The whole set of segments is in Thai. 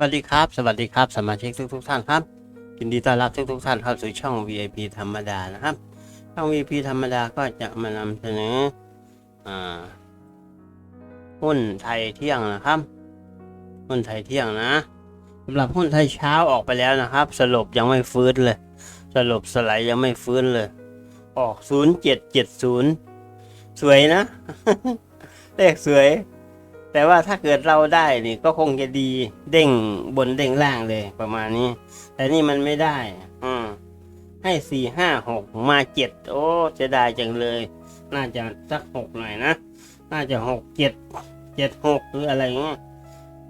สวัสดีครับ สวัสดีครับ สมาชิกทุกทุกๆท่านครับยินดีต้อนรับทุกทุกๆท่านเข้าสู่ช่อง VIP ธรรมดานะครับ ช่อง VIP ธรรมดาก็จะมานำเสนออ่าหุ้นไทยเที่ยงนะครับหุ้นไทยเที่ยงนะสำหรับหุ้นไทยเช้าออกไปแล้วนะครับ สรุปยังไม่ฟื้นเลย สรุปสไลด์ยังไม่ฟื้นเลย ออก 0770 สวยนะ เลขสวย แต่ว่าถ้าเกิดเราได้นี่ก็คงจะดีเด้งบนเด้งล่างเลยประมาณนี้ แต่นี่มันไม่ได้ อืมให้สี่ห้าหกมาเจ็ดโอ้จะได้จังเลย น่าจะสักหกหน่อยนะ น่าจะหกเจ็ดเจ็ดหกหรืออะไรเงี้ย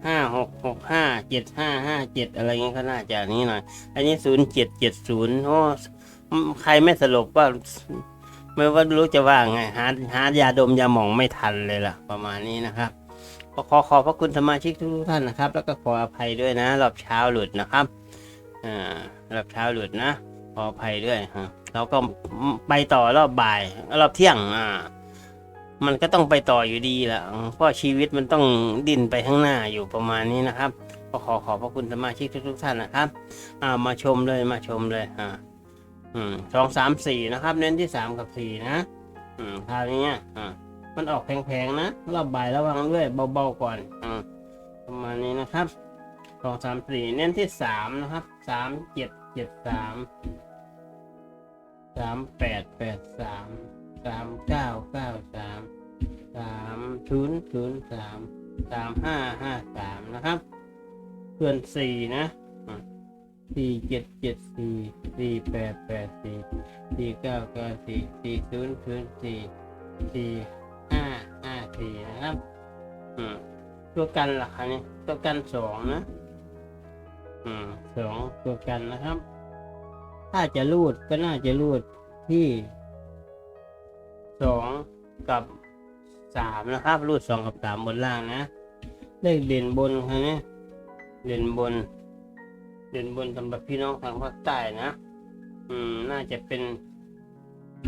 ห้าหกหกห้าเจ็ดห้าห้าเจ็ดอะไรเงี้ยก็น่าจะนี้หน่อย อันนี้ศูนย์เจ็ดเจ็ดศูนย์โอ้ใครไม่สรุปว่าไม่ว่ารู้จะว่าไง หาหายาดมยาหมองไม่ทันเลยล่ะ ประมาณนี้นะครับ ก็ขอขอบพระคุณสมาชิกทุกท่านนะครับ แล้วก็ขออภัยด้วยนะ รอบเช้าหลุดนะครับอ่ารอบเช้าหลุดนะ ขออภัยด้วยฮะเราก็ไปต่อรอบบ่าย รอบเที่ยงอ่ามันก็ต้องไปต่ออยู่ดีแหละเพราะชีวิตมันต้องดิ้นไปข้างหน้าอยู่ประมาณนี้นะครับก็ขอขอบพระคุณสมาชิกทุกๆท่านนะครับ อ่ามาชมเลยมาชมเลยอ่าอืมสองสามสี่นะครับ เน้นที่สามกับสี่นะ อืมคราวนี้อ่า มันออกแพงๆนะรอบบ่ายระวังด้วยเบาๆก่อนอประมาณนี้นะครับสองสามสี่เน้นที่สามนะครับสามเจ็ดเจ็ดสามสามแปดแปดสามสามเก้าเก้าสามสามศูนย์ศูนย์สามสามห้าห้าสามนะครับเพื่อนสี่นะสี่เจ็ดเจ็ดสี่สี่แปดแปดสี่สี่เก้าเก้าสี่สี่ศูนย์ศูนย์สี่สี่ ห้าห้าสี่นะครับ อืม ตัวกันหล่ะคะเนี่ยตัวกันสองนะ อืมสองตัวกันนะครับ ถ้าจะรูดก็น่าจะรูดที่สองกับสามนะครับรูดสองกับสามบนล่างนะเลขเด่นบนค่ะเนี่ยเด่นบน เด่นบนสำหรับพี่น้องทางภาคใต้นะ อืม น่าจะเป็น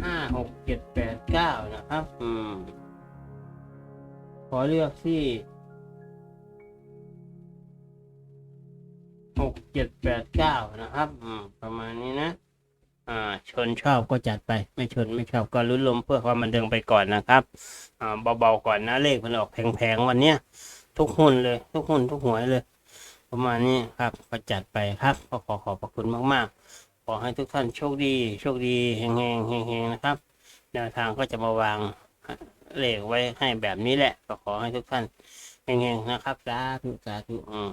ห้าหกเจ็ดแปดเก้านะครับ อืม ขอเลือกที่หกเจ็ดแปดเก้านะครับ อืม ประมาณนี้นะ อ่า ชนชอบก็จัดไป ไม่ชนไม่ชอบก็ลุ้นลมเพื่อความบันเทิงไปก่อนนะครับ อ่า เบาๆก่อนนะเลขมันออกแพงๆวันเนี้ยทุกหุ้นเลย ทุกหุ้นทุกหวยเลย ประมาณนี้ครับก็จัดไปครับก็ขอขอบพระคุณมากๆ ขอให้ทุกท่านโชคดี โชคดีเฮงๆเฮงๆนะครับแนวทางก็จะมาวาง เลขไว้ให้แบบนี้แหละ ก็ขอให้ทุกท่านเฮงๆนะครับสาธุสาธุอืม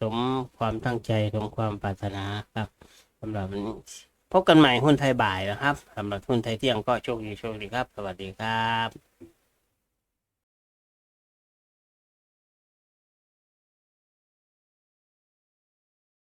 สมความตั้งใจสมความปรารถนาครับสำหรับวันนี้พบกันใหม่หุ้นไทยบ่ายนะครับสำหรับหุ้นไทยเที่ยงก็โชคดีโชคดีครับ สวัสดีครับ